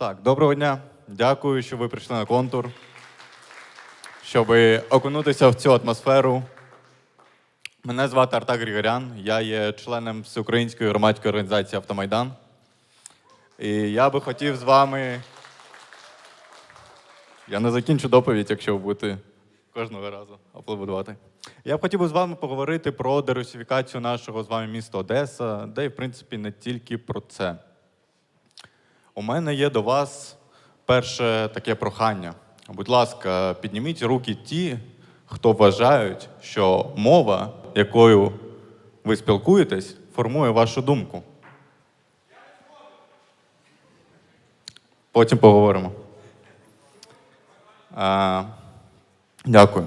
Так, доброго дня. Дякую, що ви прийшли на контур. Щоб окунутися в цю атмосферу. Мене звати Артак Григорян, я є членом Всеукраїнської громадської організації Автомайдан. І я би хотів з вами. Я не закінчу доповідь, якщо будете кожного разу аплодувати. Я б хотів би з вами поговорити про дерусифікацію нашого з вами міста Одеса, де, в принципі, не тільки про це. У мене є до вас перше таке прохання. Будь ласка, підніміть руки ті, хто вважають, що мова, якою ви спілкуєтесь, формує вашу думку. Потім поговоримо. А, дякую.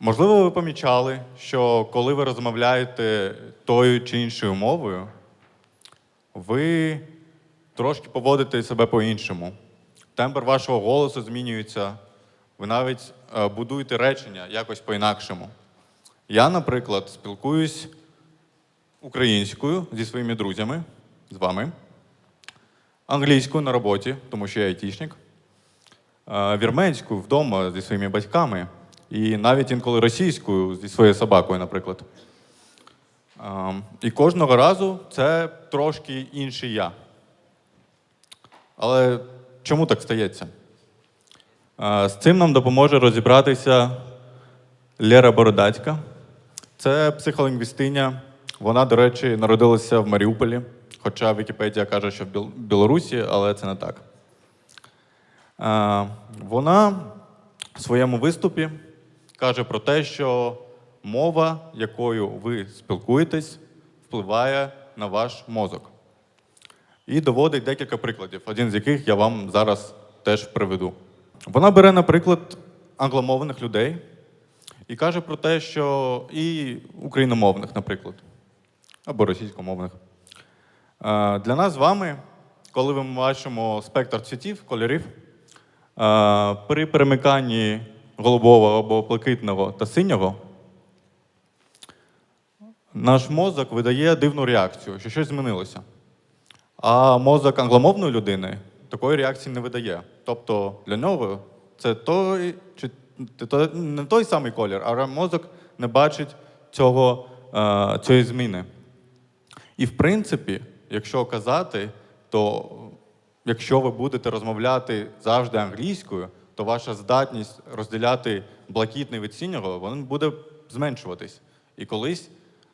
Можливо, ви помічали, що коли ви розмовляєте тою чи іншою мовою, ви трошки поводите себе по-іншому. Тембр вашого голосу змінюється. Ви навіть е, будуєте речення якось по-інакшому. Я, наприклад, спілкуюсь українською зі своїми друзями, з вами, англійською на роботі, тому що я айтішник, е, вірменською вдома зі своїми батьками, і навіть інколи російською зі своєю собакою, наприклад. Е, І кожного разу це трошки інший я. Але чому так стається? З цим нам допоможе розібратися Лера Бородацька. Це психолінгвістиня. Вона, до речі, народилася в Маріуполі, хоча Вікіпедія каже, що в Білорусі, але це не так. Вона в своєму виступі каже про те, що мова, якою ви спілкуєтесь, впливає на ваш мозок. І доводить декілька прикладів, один з яких я вам зараз теж приведу. Вона бере, наприклад, англомовних людей і каже про те, що і україномовних, наприклад, або російськомовних. Е, Для нас з вами, коли ми бачимо спектр цвітів, кольорів, е, при перемиканні голубого або блакитного та синього, наш мозок видає дивну реакцію, що щось змінилося. А мозок англомовної людини такої реакції не видає. Тобто для нього це той, чи, то, не той самий колір, а мозок не бачить цього, е, цієї зміни. І в принципі, якщо казати, то якщо ви будете розмовляти завжди англійською, то ваша здатність розділяти блакитний від синього вона буде зменшуватись. І колись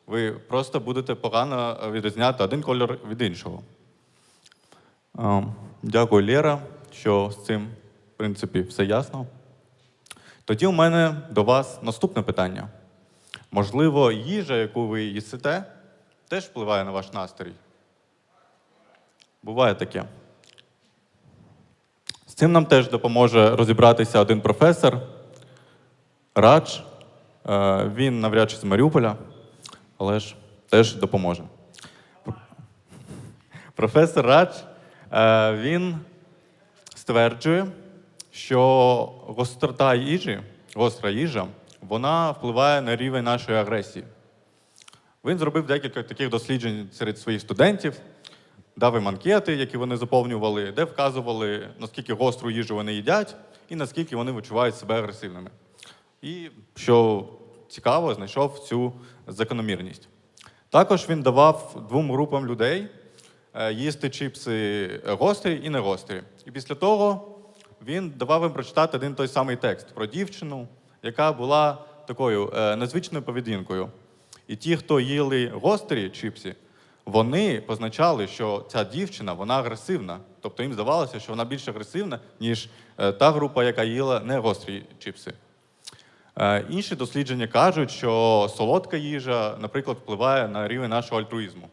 ви просто будете погано відрізняти один кольор від іншого. Дякую, Лєра, що з цим, в принципі, все ясно. Тоді у мене до вас наступне питання. Можливо, їжа, яку ви їсите, теж впливає на ваш настрій? Буває таке. З цим нам теж допоможе розібратися один професор Радж. Е, Він навряд чи з Маріуполя, але ж теж допоможе. Професор Радж він стверджує, що гострота їжі, гостра їжа, вона впливає на рівень нашої агресії. Він зробив декілька таких досліджень серед своїх студентів, дав їм анкети, які вони заповнювали, де вказували, наскільки гостру їжу вони їдять і наскільки вони відчувають себе агресивними. І, що цікаво, знайшов цю закономірність. Також він давав двом групам людей е, їсти чіпси гострі і не гострі. І після того він давав їм прочитати один той самий текст про дівчину, яка була такою е, незвичною поведінкою. І ті, хто їли гострі чіпси, вони позначали, що ця дівчина вона агресивна. Тобто їм здавалося, що вона більш агресивна, ніж е, та група, яка їла не гострі чіпси. Е, Інші дослідження кажуть, що солодка їжа, наприклад, впливає на рівень нашого альтруїзму.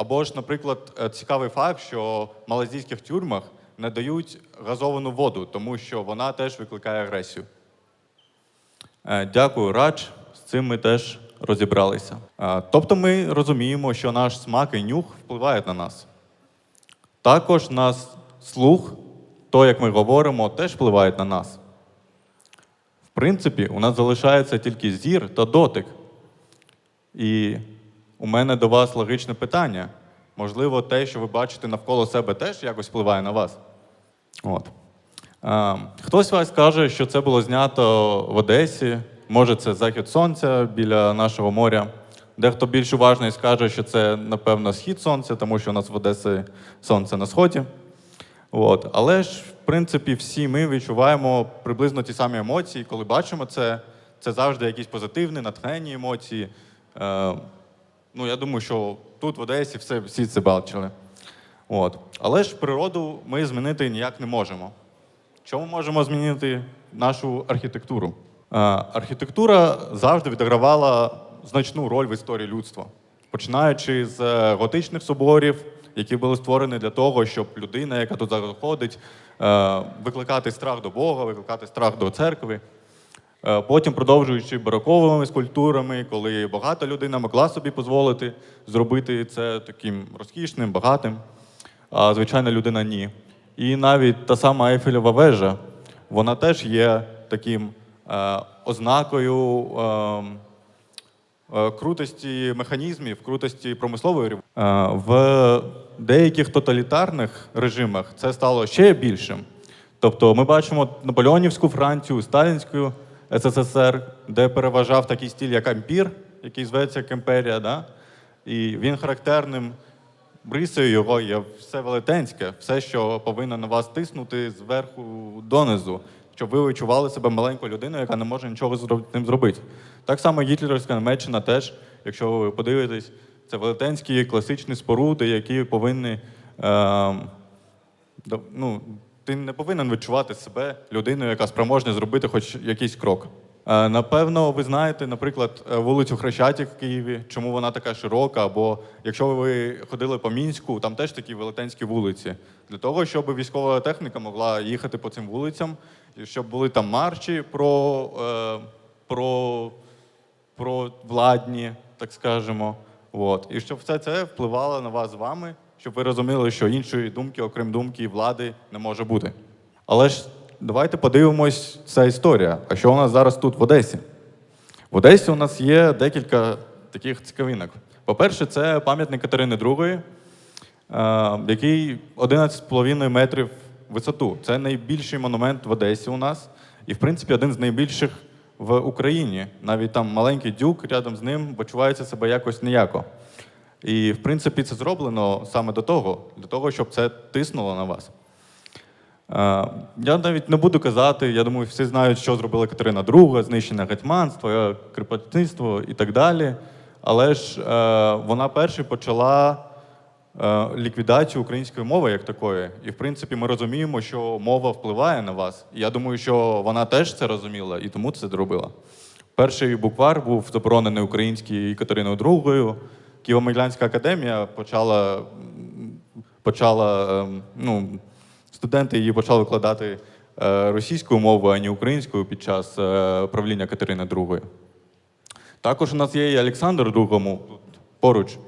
Або ж, наприклад, е, цікавий факт, що в малазійських тюрмах не дають газовану воду, тому що вона теж викликає агресію. Е, Дякую, Радж. З цим ми теж розібралися. Е, Тобто ми розуміємо, що наш смак і нюх впливають на нас. Також наш слух, то, як ми говоримо, теж впливають на нас. В принципі, у нас залишається тільки зір та дотик. І у мене до вас логічне питання: Можливо, те, що ви бачите навколо себе, теж якось впливає на вас. От. Е, хтось вас каже, що це було знято в Одесі. Може, це захід сонця біля нашого моря. Дехто більш уважний скаже, що це, напевно, схід сонця, тому що у нас в Одесі сонце на сході. От. Але ж, в принципі, всі ми відчуваємо приблизно ті самі емоції, коли бачимо це. Це завжди якісь позитивні, натхненні емоції. Е, ну, я думаю, що тут, в Одесі, все, всі це бачили. От. Але ж природу ми змінити ніяк не можемо. Що ми можемо змінити нашу архітектуру? Е, архітектура завжди відігравала значну роль в історії людства, починаючи з е, готичних соборів, які були створені для того, щоб людина, яка тут заходить, е, викликати страх до Бога, викликати страх до церкви. Е, Потім продовжуючи бароковими скульптурами, коли багата людина могла собі дозволити зробити це таким розкішним, багатим, а звичайна людина ні. І навіть та сама Ейфелєва вежа, вона теж є таким е, ознакою е, е, крутості механізмів, крутості промислової революції. Е, в деяких тоталітарних режимах це стало ще більшим. Тобто ми бачимо Наполеонівську Францію, Сталінську СССР, де переважав такий стиль, як ампір, який зветься як імперія. Да? І він характерним рисою його є все велетенське, все, що повинно на вас тиснути зверху донизу, щоб ви відчували себе маленькою людиною, яка не може нічого з ним зробити. Так само гітлерівська Німеччина теж, якщо ви подивитесь, це велетенські класичні споруди, які повинні. Е, ну, ти не повинен відчувати себе людиною, яка спроможна зробити хоч якийсь крок. Е, Напевно, ви знаєте, наприклад, е, вулицю Хрещатик в Києві, чому вона така широка, або якщо ви ходили по Мінську, там теж такі велетенські вулиці. Для того, щоб військова техніка могла їхати по цим вулицям, і щоб були там марші про, е, про, про владні, так скажемо. От. І щоб все це впливало на вас з вами, щоб ви розуміли, що іншої думки, окрім думки влади, не може бути. Але ж давайте подивимось, ця історія. А що у нас зараз тут в Одесі? В Одесі у нас є декілька таких цікавинок. По-перше, це пам'ятник Катерини II, е, який 11,5 метрів висоту. Це найбільший монумент в Одесі у нас, і, в принципі, один з найбільших в Україні. Навіть там маленький дюк рядом з ним почувається себе якось ніяко. І, в принципі, це зроблено саме до того, для того, щоб це тиснуло на вас. Е, Я навіть не буду казати, я думаю, всі знають, що зробила Катерина II, знищення гетьманства, кріпосництво і так далі. Але ж е, вона перша почала е, ліквідацію української мови як такої. І, в принципі, ми розуміємо, що мова впливає на вас. І я думаю, що вона теж це розуміла і тому це зробила. Перший буквар був заборонений український Катериною II. Києво-Могилянська академія почала, почала ем, ну, студенти її почали викладати е, російською мовою, а не українською під час е, правління Катерини II. Також у нас є і Олександр II поруч. Е,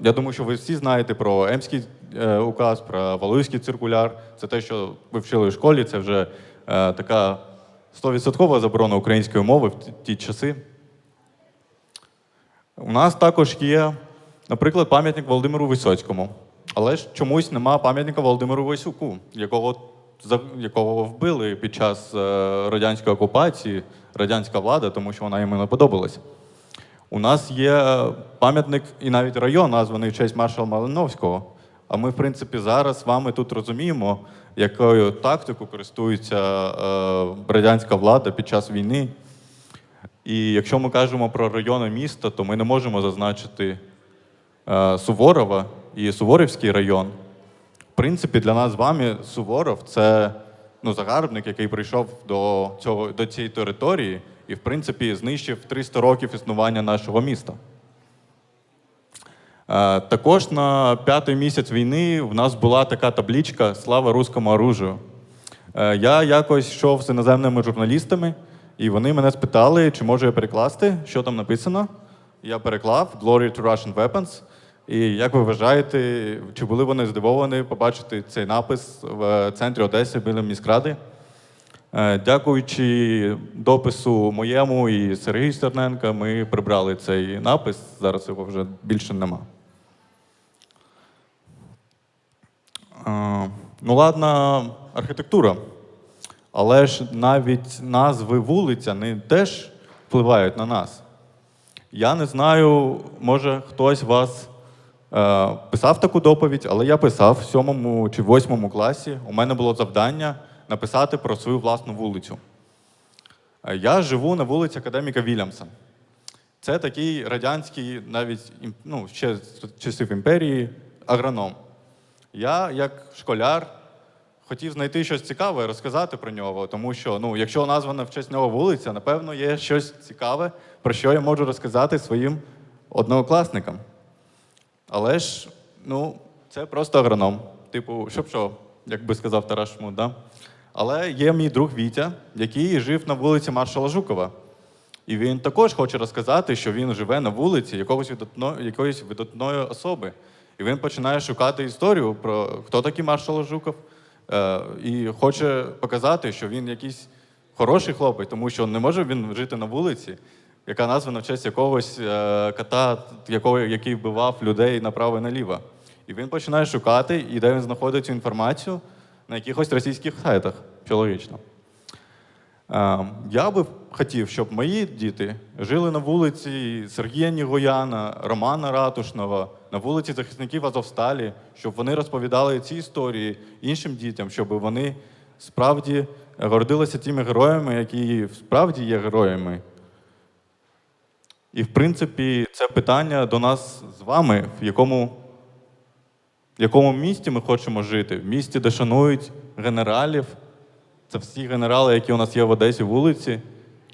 Я думаю, що ви всі знаєте про Емський указ, про Валуївський циркуляр. Це те, що ви вчили в школі, це вже така 100% заборона української мови в ті часи. У нас також є, наприклад, пам'ятник Володимиру Висоцькому. Але ж чомусь нема пам'ятника Володимиру Висюку, якого, якого вбили під час е, радянської окупації, радянська влада, тому що вона йому не подобалась. У нас є пам'ятник і навіть район, названий в честь маршала Малиновського. А ми, в принципі, зараз з вами тут розуміємо, якою тактикою користується е, радянська влада під час війни. І якщо ми кажемо про райони міста, то ми не можемо зазначити е, Суворова і Суворівський район. В принципі, для нас з вами Суворов це ну, загарбник, який прийшов до, цього, до цієї території і, в принципі, знищив 300 років існування нашого міста. Е, Також на п'ятий місяць війни в нас була така табличка Слава руському оружию. Е, Я якось йшов з іноземними журналістами, і вони мене спитали, чи можу я перекласти, що там написано. Я переклав Glory to Russian Weapons. І як ви вважаєте, чи були вони здивовані побачити цей напис в центрі Одеси біля міськради? Е, Дякуючи допису моєму і Сергію Стерненка, ми прибрали цей напис. Зараз його вже більше нема. Е, Ну, ладно, архітектура. Але ж навіть назви вулиця не теж впливають на нас. Я не знаю, може хтось вас е, писав таку доповідь, але я писав в сьомому чи восьмому класі. У мене було завдання написати про свою власну вулицю. Е, Я живу на вулиці Академіка Вільямса. Це такий радянський, навіть ну, ще з часів імперії, агроном. Я, як школяр, хотів знайти щось цікаве, розказати про нього, тому що, ну, якщо названа в честь нього вулиця, напевно, є щось цікаве, про що я можу розказати своїм однокласникам. Але ж, ну, це просто агроном. Типу, щоб що, як би сказав Тарас Шмут, да? Але є мій друг Вітя, який жив на вулиці Маршала Жукова. І він також хоче розказати, що він живе на вулиці якогось видатно, якоїсь видатної особи. І він починає шукати історію про хто такий маршал Жуков, і хоче показати, що він якийсь хороший хлопець, тому що не може він жити на вулиці, яка названа в честь якогось е, кота, якого, який вбивав людей направо і наліво. І він починає шукати, і де він знаходить цю інформацію на якихось російських сайтах чоловічно. Я би хотів, щоб мої діти жили на вулиці Сергія Нігояна, Романа Ратушного, на вулиці захисників Азовсталі, щоб вони розповідали ці історії іншим дітям, щоб вони справді гордилися тими героями, які справді є героями. І, в принципі, це питання до нас з вами, в якому, в якому місті ми хочемо жити, в місті, де шанують генералів. Це всі генерали, які у нас є в Одесі вулиці,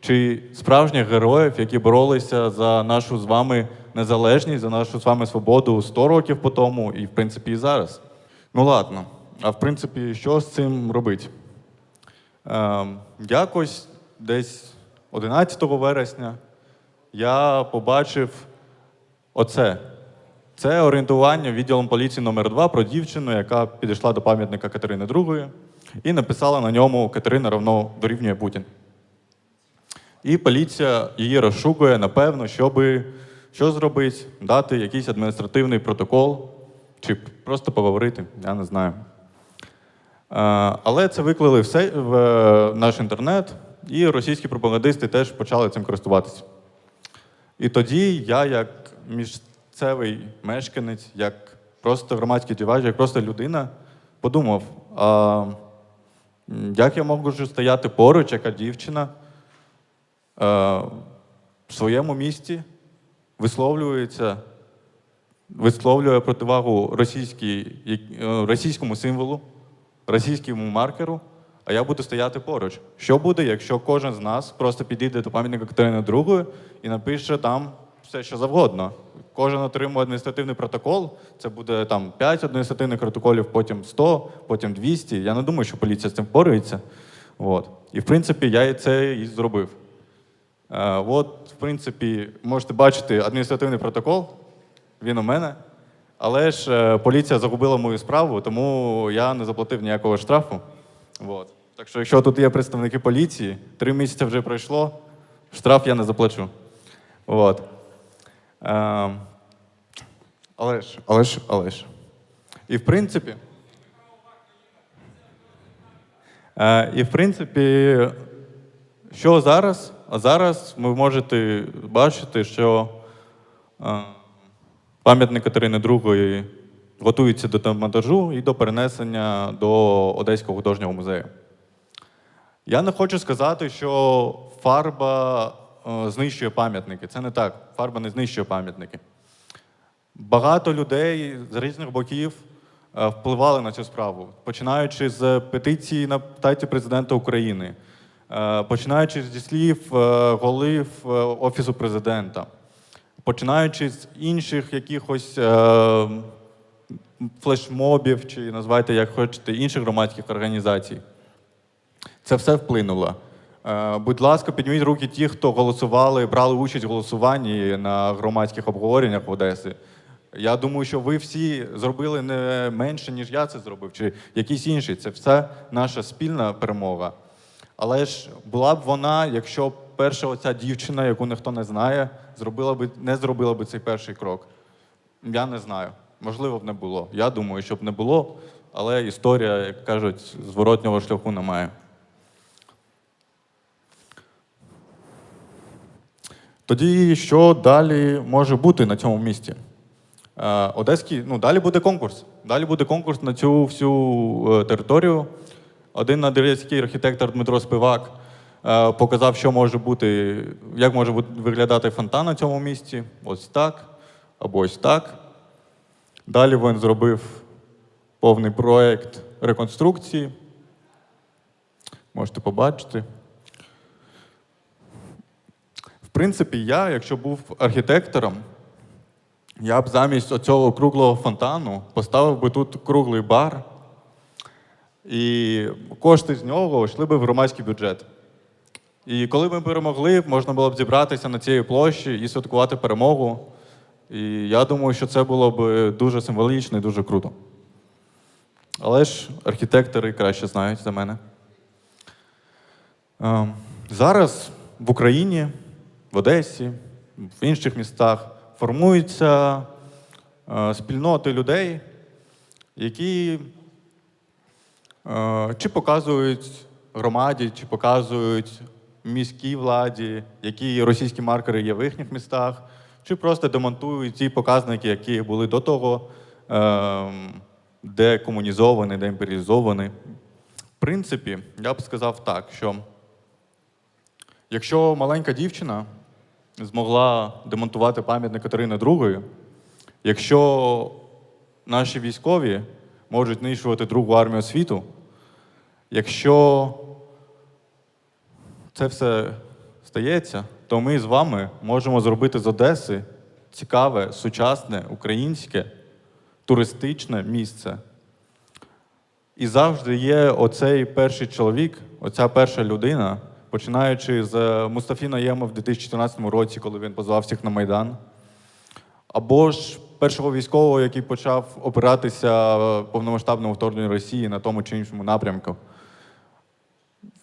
чи справжніх героїв, які боролися за нашу з вами незалежність, за нашу з вами свободу 100 років по тому, і в принципі і зараз. Ну ладно. А в принципі, що з цим робити? Ем, якось десь 11 вересня я побачив оце. Це орієнтування відділом поліції номер 2 про дівчину, яка підійшла до пам'ятника Катерини II і написала на ньому Катерина равно дорівнює Путін. І поліція її розшукує, напевно, щоби що зробити, дати якийсь адміністративний протокол, чи просто поговорити, я не знаю. Е, Але це виклали в, в е, наш інтернет, і російські пропагандисти теж почали цим користуватися. І тоді я, як місцевий мешканець, як просто громадський дівач, як просто людина, подумав, а як я можу стояти поруч, яка дівчина е, в своєму місті висловлюється, висловлює противагу російській, е, російському символу, російському маркеру, а я буду стояти поруч. Що буде, якщо кожен з нас просто підійде до пам'ятника Катерини II і напише там все, що завгодно. Кожен отримує адміністративний протокол, це буде там 5 адміністративних протоколів, потім 100, потім 200. Я не думаю, що поліція з цим впорається. От. І в принципі я це і зробив. Е, от, в принципі, можете бачити адміністративний протокол, він у мене. Але ж е, поліція загубила мою справу, тому я не заплатив ніякого штрафу. От. Так що, якщо тут є представники поліції, три місяці вже пройшло, штраф я не заплачу. От. Але ж, але ж, але ж. І в принципі. Е, і в принципі, що зараз? А зараз ви можете бачити, що е, пам'ятник Катерини II готується до демонтажу і до перенесення до Одеського художнього музею. Я не хочу сказати, що фарба знищує пам'ятники. Це не так. Фарба не знищує пам'ятники. Багато людей з різних боків е, впливали на цю справу, починаючи з петиції на сайті президента України, е, починаючи зі слів е, голів е, Офісу президента, починаючи з інших якихось е, флешмобів, чи називайте як хочете, інших громадських організацій. Це все вплинуло. Е, Будь ласка, підніміть руки ті, хто голосували, брали участь в голосуванні на громадських обговореннях в Одесі. Я думаю, що ви всі зробили не менше, ніж я це зробив, чи якийсь інший. Це все наша спільна перемога. Але ж була б вона, якщо б перша оця дівчина, яку ніхто не знає, зробила би, не зробила би цей перший крок. Я не знаю. Можливо, б не було. Я думаю, щоб не було. але історія, як кажуть, зворотнього шляху немає. Тоді що далі може бути на цьому місці? Е, Одеський, ну далі буде конкурс. Далі буде конкурс на цю всю е, територію. Один одеський архітектор Дмитро Спивак е, показав, що може бути, як може виглядати фонтан на цьому місці. Ось так, або ось так. Далі він зробив повний проект реконструкції. Можете побачити. В принципі, я, якщо був архітектором, я б замість оцього круглого фонтану поставив би тут круглий бар, і кошти з нього йшли би в громадський бюджет. І коли ми перемогли, можна було б зібратися на цій площі і святкувати перемогу. І я думаю, що це було б дуже символічно і дуже круто. Але ж архітектори краще знають за мене. Ем, Зараз в Україні, в Одесі, в інших містах формуються е, спільноти людей, які е, чи показують громаді, чи показують міській владі, які російські маркери є в їхніх містах, чи просто демонтують ті показники, які були до того ем, декомунізовані, деімперіалізовані. В принципі, я б сказав так, що Якщо маленька дівчина змогла демонтувати пам'ятник Катерини II, якщо наші військові можуть знищувати Другу армію світу, якщо це все стається, то ми з вами можемо зробити з Одеси цікаве, сучасне, українське, туристичне місце. І завжди є оцей перший чоловік, оця перша людина, починаючи з Мустафі Наєма в 2014 році, коли він позвав всіх на Майдан. Або ж першого військового, який почав опиратися повномасштабному вторгненню Росії на тому чи іншому напрямку.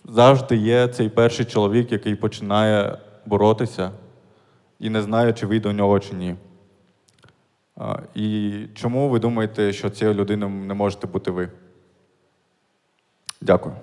Завжди є цей перший чоловік, який починає боротися і не знає, чи вийде у нього чи ні. І чому ви думаєте, що цією людиною не можете бути ви? Дякую.